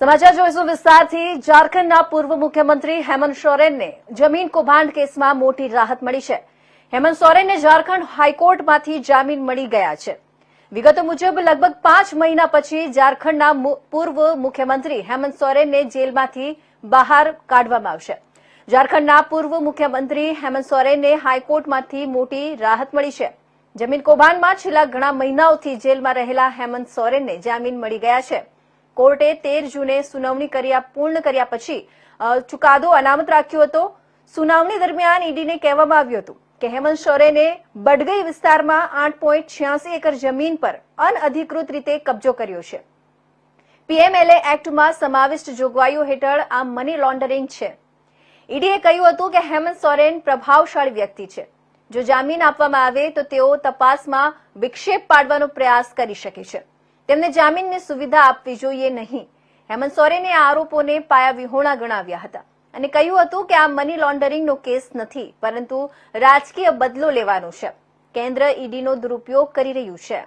સમાચાર જોઈશું વિસ્તારથી. ઝારખંડના પૂર્વ મુખ્યમંત્રી હેમંત સોરેનને જમીન કૌભાંડ કેસમાં મોટી રાહત મળી છે. હેમંત સોરેનને ઝારખંડ હાઈકોર્ટમાંથી જામીન મળી ગયા છે. વિગતો મુજબ, લગભગ પાંચ મહિના પછી ઝારખંડના પૂર્વ મુખ્યમંત્રી હેમંત સોરેનને જેલમાંથી બહાર કાઢવામાં આવશે. ઝારખંડના પૂર્વ મુખ્યમંત્રી હેમંત સોરેનને હાઈકોર્ટમાંથી મોટી રાહત મળી છે. જમીન કૌભાંડમાં છેલ્લા ઘણા મહિનાઓથી જેલમાં રહેલા હેમંત સોરેનને જામીન મળી ગયા છે. કોર્ટે તેર જૂને સુનાવણી કર્યા, પૂર્ણ કર્યા પછી ચુકાદો અનામત રાખ્યો હતો. સુનાવણી દરમિયાન ઈડીને કહેવામાં આવ્યું હતું કે હેમંત સોરેને બડગઈ વિસ્તારમાં આઠ પોઈન્ટ છ્યાસી એકર જમીન પર અનઅધિકૃત રીતે કબજો કર્યો છે. પીએમએલએ એક્ટમાં સમાવિષ્ટ જોગવાઈઓ હેઠળ આ મની લોન્ડરિંગ છે. ઈડીએ કહ્યું હતું કે હેમંત સોરેન પ્રભાવશાળી વ્યક્તિ છે. જો જામીન આપવામાં આવે તો તેઓ તપાસમાં વિક્ષેપ પાડવાનો પ્રયાસ કરી શકે છે. તેમને જામીનની સુવિધા આપવી જોઈએ નહીં. હેમંત સોરેને આ આરોપોને પાયાવિહોણા ગણાવ્યા હતા અને કહ્યું હતું કે આ મની લોન્ડરિંગનો કેસ નથી, પરંતુ રાજકીય બદલો લેવાનો છે. કેન્દ્ર ઈડીનો દુરુપયોગ કરી રહ્યું છે.